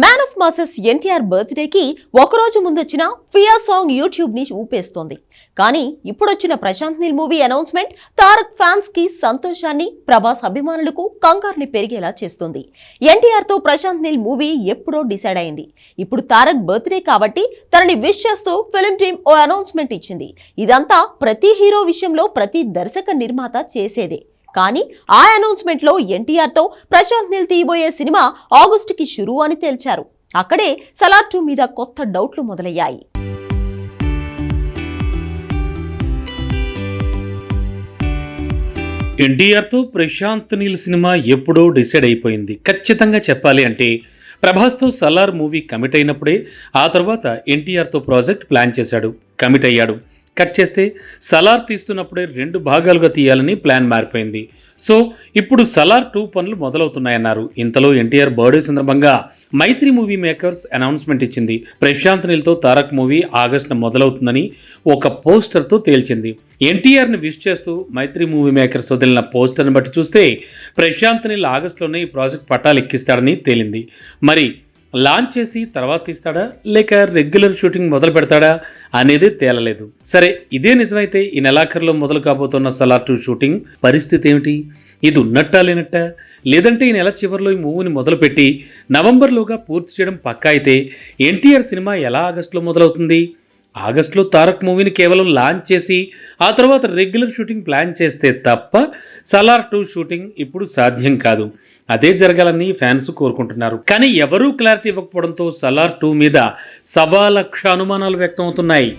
Man of masses NTR బర్త్డేకి ఒకరోజు ముందొచ్చిన fear song యూట్యూబ్ని ఊపేస్తోంది. కానీ ఇప్పుడొచ్చిన ప్రశాంత్ నీల్ మూవీ అనౌన్స్మెంట్ తారక్ ఫ్యాన్స్కి సంతోషాన్ని ప్రభాస్ అభిమానులకు కంగారుని పెరిగేలా చేస్తుంది. ఎన్టీఆర్తో ప్రశాంత్ నీల్ మూవీ ఎప్పుడో డిసైడ్ అయింది. ఇప్పుడు తారక్ బర్త్డే కాబట్టి తనని విష్ చేస్తూ ఫిల్మ్ టీమ్ ఓ అనౌన్స్మెంట్ ఇచ్చింది. ఇదంతా ప్రతి హీరో విషయంలో ప్రతి దర్శక నిర్మాత చేసేదే. కానీ ఆ అనౌన్స్మెంట్లో ప్రశాంత్ నీల్ తీయబోయే సినిమా ఆగస్టుకి షురూ అని తేల్చారు. అక్కడే సలార్ టూ మీద కొత్త డౌట్లు మొదలయ్యాయి. ఎన్టీఆర్తో ప్రశాంత్ నీల్ సినిమా ఎప్పుడో డిసైడ్ అయిపోయింది. ఖచ్చితంగా చెప్పాలి అంటే ప్రభాస్తో సలార్ మూవీ కమిట్ అయినప్పుడే ఆ తర్వాత ఎన్టీఆర్తో ప్రాజెక్ట్ ప్లాన్ చేశాడు. కమిట్ అయ్యాడు. కట్ చేస్తే సలార్ తీస్తున్నప్పుడే రెండు భాగాలుగా తీయాలని ప్లాన్ మారిపోయింది. సో ఇప్పుడు సలార్ టూ పనులు మొదలవుతున్నాయన్నారు. ఇంతలో ఎన్టీఆర్ బర్త్డే సందర్భంగా మైత్రి మూవీ మేకర్స్ అనౌన్స్మెంట్ ఇచ్చింది. ప్రశాంత్ నీల్తో తారక్ మూవీ ఆగస్టున మొదలవుతుందని ఒక పోస్టర్తో తేల్చింది. ఎన్టీఆర్ని విష్ చేస్తూ మైత్రి మూవీ మేకర్స్ వదిలిన పోస్టర్ని బట్టి చూస్తే ప్రశాంత్ నీల్ ఆగస్టులోనే ఈ ప్రాజెక్ట్ పట్టాలు ఎక్కిస్తాడని తేలింది. మరి లాంచ్ చేసి తర్వాత తీస్తాడా? లేక రెగ్యులర్ షూటింగ్ మొదలు పెడతాడా అనేది తేలలేదు. సరే ఇదే నిజమైతే ఈ నెలాఖరులో మొదలు కాబోతున్న సలార్ టూ షూటింగ్ పరిస్థితి ఏమిటి? ఇది ఉన్నట్టా లేనట్టా? లేదంటే ఈ నెల చివరిలో ఈ మూవీని మొదలుపెట్టి నవంబర్లోగా పూర్తి చేయడం పక్కా అయితే ఎన్టీఆర్ సినిమా ఎలా ఆగస్టులో మొదలవుతుంది? ఆగస్టులో తారక్ మూవీని కేవలం లాంచ్ చేసి ఆ తర్వాత రెగ్యులర్ షూటింగ్ ప్లాన్ చేస్తే తప్ప సలార్ టూ షూటింగ్ ఇప్పుడు సాధ్యం కాదు. అదే జరగాలని ఫ్యాన్స్ కోరుకుంటున్నారు. కానీ ఎవరూ క్లారిటీ ఇవ్వకపోవడంతో సలార్ టూ మీద సవా లక్ష అనుమానాలు వ్యక్తం అవుతున్నాయి